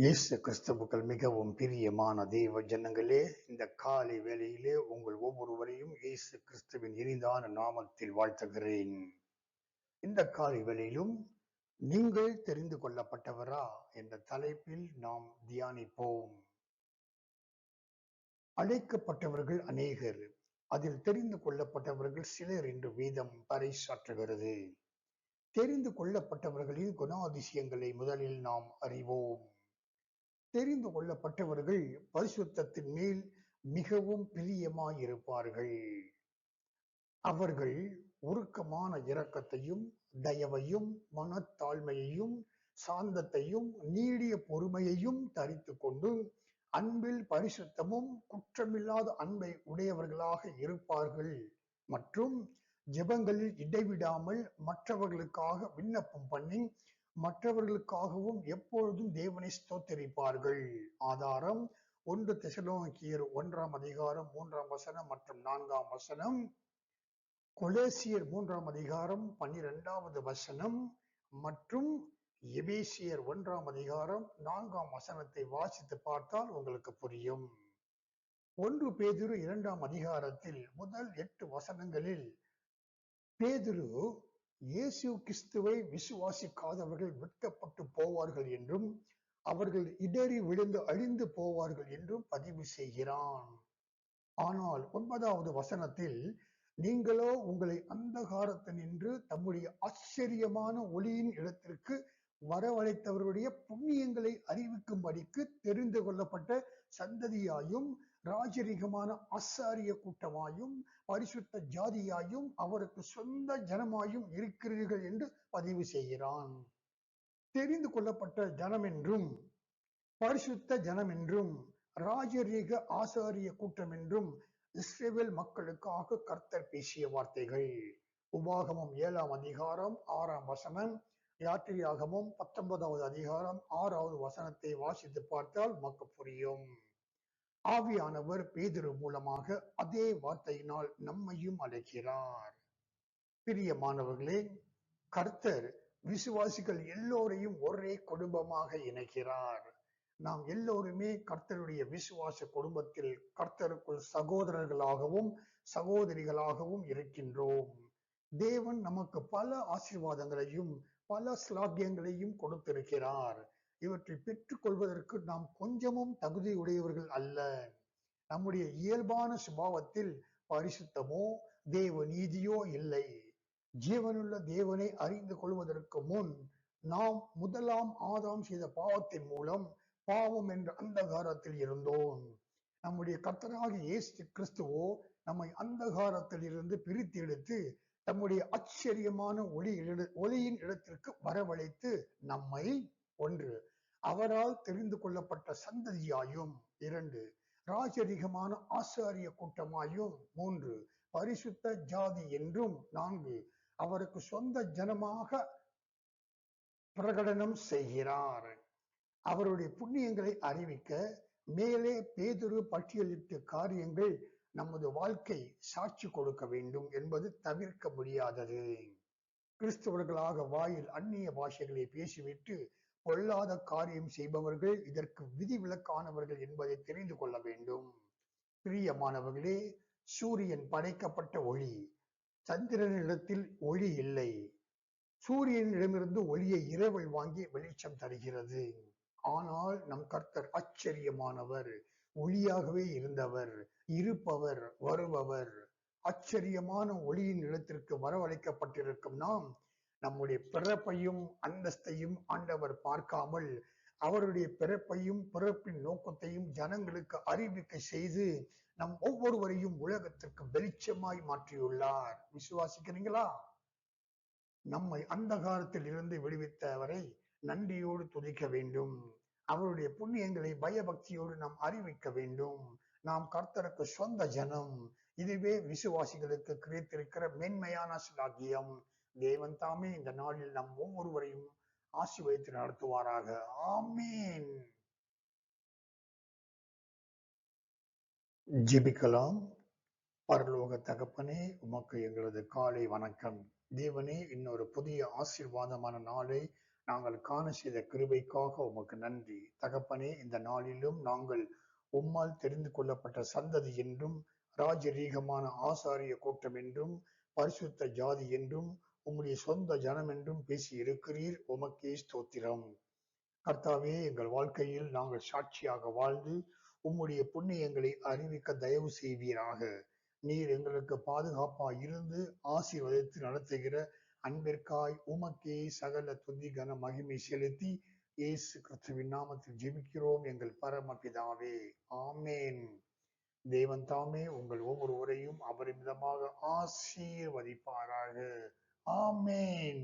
இயேசு கிறிஸ்துவுக்குள் மிகவும் பிரியமான தெய்வ ஜனங்களே இந்த காலை வேளையிலே உங்கள் ஒவ்வொருவரையும் இயேசு கிறிஸ்துவின் இனிதான நாமத்தில் வாழ்த்துகிறேன். இந்த காலை வேளையிலும் நீங்கள் தெரிந்து கொள்ளப்பட்டவரா என்ற தலைப்பில் நாம் தியானிப்போம். அழைக்கப்பட்டவர்கள் அநேகர் அதில் தெரிந்து கொள்ளப்பட்டவர்கள் சிலர் என்று வீதம் பறைசாற்றுகிறது. தெரிந்து கொள்ளப்பட்டவர்களின் குணாதிசயங்களை முதலில் நாம் அறிவோம். தெரிந்து கொள்ளப்பட்டவர்கள் பரிசுத்தத்தின் மேல் மிகவும் பிரியமாயிருப்பார்கள். அவர்கள் உருக்கமான இரக்கத்தையும் தயவையும் மனத்தாழ்மையையும் சாந்தத்தையும் நீடிய பொறுமையையும் தரித்து கொண்டு அன்பில் பரிசுத்தமும் குற்றமில்லாத அன்பை உடையவர்களாக இருப்பார்கள். மற்றும் ஜெபங்களில் இடைவிடாமல் மற்றவர்களுக்காக விண்ணப்பம் பண்ணி மற்றவர்களுக்காகவும் எப்பொழுதும் தேவனை ஸ்தோத்தரிப்பார்கள். ஆதாரம் ஒன்று திசலோங்கியர் ஒன்றாம் அதிகாரம் மூன்றாம் வசனம் மற்றும் நான்காம் வசனம். கொலேசியர் மூன்றாம் அதிகாரம் பன்னிரெண்டாவது வசனம் மற்றும் எபேசியர் ஒன்றாம் அதிகாரம் நான்காம் வசனத்தை வாசித்து பார்த்தால் உங்களுக்கு புரியும். ஒன்று பேதுரு இரண்டாம் அதிகாரத்தில் முதல் எட்டு வசனங்களில் பேதுரு இயேசு கிறிஸ்துவை விசுவாசிக்காதவர்கள் வெட்கப்பட்டு போவார்கள் என்றும் அவர்கள் இடறி விழுந்து அழிந்து போவார்கள் என்றும் பதிவு செய்கிறான். ஆனால் ஒன்பதாவது வசனத்தில் நீங்களோ உங்களை அந்தகாரத்தினின்று தம்முடைய ஆச்சரியமான ஒளியின் இடத்திற்கு வரவழைத்தவருடைய புண்ணியங்களை அறிவிக்கும்படிக்கு தெரிந்து கொள்ளப்பட்ட சந்ததியாயும் ராஜரிகமான ஆசாரிய கூட்டமாயும் பரிசுத்த ஜாதியாயும் அவருக்கு சொந்த ஜனமாயும் இருக்கிறீர்கள் என்று பதிவு செய்கிறான். தெரிந்து கொள்ளப்பட்ட ஜனம் என்றும் பரிசுத்த ஜனம் என்றும் ராஜரீக ஆசாரிய கூட்டம் என்றும் இஸ்ரேல் மக்களுக்காக கர்த்தர் பேசிய வார்த்தைகள். உபாகமம் ஏழாம் அதிகாரம் ஆறாம் வசனம் யாத்திரையாகமும் பத்தொன்பதாவது அதிகாரம் ஆறாவது வசனத்தை வாசித்து பார்த்தால் நமக்கு புரியும். ஆவியானவர் பேதிரு மூலமாக அதே வார்த்தையினால் நம்மையும் அழைக்கிறார். பிரியமானவர்களே கர்த்தர் விசுவாசிகள் எல்லோரையும் ஒரே குடும்பமாக இணைக்கிறார். நாம் எல்லோருமே கர்த்தருடைய விசுவாச குடும்பத்தில் கர்த்தருக்குள் சகோதரர்களாகவும் சகோதரிகளாகவும் இருக்கின்றோம். தேவன் நமக்கு பல ஆசீர்வாதங்களையும் பல ஸ்லாபியங்களையும் கொடுத்திருக்கிறார். இவற்றை பெற்றுக்கொள்வதற்கு நாம் கொஞ்சமும் தகுதியுடையவர்கள் அல்ல. நம்முடைய இயல்பான சுபாவத்தில் பரிசுத்தமோ தேவ நீதியோ இல்லை. ஜீவனுள்ள தேவனை அறிந்து கொள்வதற்கு முன் நாம் முதலாம் ஆதாம் செய்த பாவத்தின் மூலம் பாவம் என்ற அந்தகாரத்தில் இருந்தோம். நம்முடைய கர்த்தராக இயேசு கிறிஸ்துவோ நம்மை அந்தகாரத்தில் இருந்து பிரித்து எடுத்து தம்முடைய ஆச்சரியமான ஒளி ஒளியின் இடத்திற்கு வரவழைத்து நம்மை ஒன்று அவரால் தெரிந்து கொள்ளப்பட்ட சந்ததியாயும் இரண்டு ராஜரிகமான ஆசாரிய கூட்டமாயும் மூன்று பரிசுத்த ஜாதி என்றும் நான்கு அவருக்கு சொந்த ஜனமாக பிரகடனம் செய்கிறார். அவருடைய புண்ணியங்களை அறிவிக்க மேலே பேதுரு பட்டியலிட்ட காரியங்கள் நமது வாழ்க்கை சாட்சி கொடுக்க வேண்டும் என்பது தவிர்க்க முடியாதது. கிறிஸ்தவர்களாக வாயில் அந்நிய பாஷைகளை பேசிவிட்டு பொல்லாத காரியம் செய்பவர்கள் இதற்கு விதிவிலக்கானவர்கள் என்பதை தெரிந்து கொள்ள வேண்டும். பிரியமானவர்களே சூரியன் படைக்கப்பட்ட ஒளி. சந்திரனிடத்தில் ஒளி இல்லை. சூரியனிடமிருந்து ஒளியை இரவல் வாங்கி வெளிச்சம் தருகிறது. ஆனால் நம் கர்த்தர் ஆச்சரியமானவர் ஒளியாகவே இருந்தவர் இருப்பவர் வருபவர். ஆச்சரியமான ஒளியின் இடத்திற்கு வரவழைக்கப்பட்டிருக்கும் நாம் நம்முடைய பிறப்பையும் அந்தஸ்தையும் ஆண்டவர் பார்க்காமல் அவருடைய பிறப்பையும் பிறப்பின் நோக்கத்தையும் ஜனங்களுக்கு அறிவிக்க செய்து நம் ஒவ்வொருவரையும் உலகத்திற்கு வெளிச்சமாய் மாற்றியுள்ளார். விசுவாசிக்கிறீங்களா? நம்மை அந்தகாரத்தில் இருந்து விடுவித்தவரை நன்றியோடு துதிக்க வேண்டும். அவருடைய புண்ணியங்களை பயபக்தியோடு நாம் அறிவிக்க வேண்டும். நாம் கர்த்தருக்கு சொந்த ஜனம். இதுவே விசுவாசிகளுக்கு கிடைத்திருக்கிற மென்மையான சிலாகியம் தேவன் தாமே இந்த நாளில் நம் ஒவ்வொருவரையும் ஆசீர்வதித்து நடத்துவாராக. ஆமீன். ஜிபிக்கலாம். பரலோக தகப்பனே உமக்கு எங்களது காலை வணக்கம். தேவனே இன்னொரு புதிய ஆசீர்வாதமான நாளை நாங்கள் காண செய்த கிருபைக்காக உமக்கு நன்றி. தகப்பனே இந்த நாளிலும் நாங்கள் உம்மால் தெரிந்து கொள்ளப்பட்ட சந்ததி என்றும் ராஜரீகமான ஆசாரிய கூட்டம் என்றும் பரிசுத்த ஜாதி என்றும் உம்முடைய சொந்த ஜனம் என்றும் பேசி இருக்கிறீர் உமக்கே ஸ்தோத்திரம். கர்த்தாவே எங்கள் வாழ்க்கையில் நாங்கள் சாட்சியாக வாழ்ந்து உம்முடைய புண்ணியங்களை அறிவிக்க தயவு செய்வீராக. நீர் எங்களுக்கு பாதுகாப்பா இருந்து ஆசீர்வதித்து நடத்துகிற அன்பிற்காய் உமக்கே சகல துதி கன மகிமை செலுத்தி இயேசு கிறிஸ்துவின் நாமத்தில் ஜெபிக்கிறோம் எங்கள் பரமபிதாவே. ஆமேன். தேவன் தாமே உங்கள் ஒவ்வொருவரையும் அபரிமிதமாக ஆசீர்வதிப்பாராக. ஆமேன்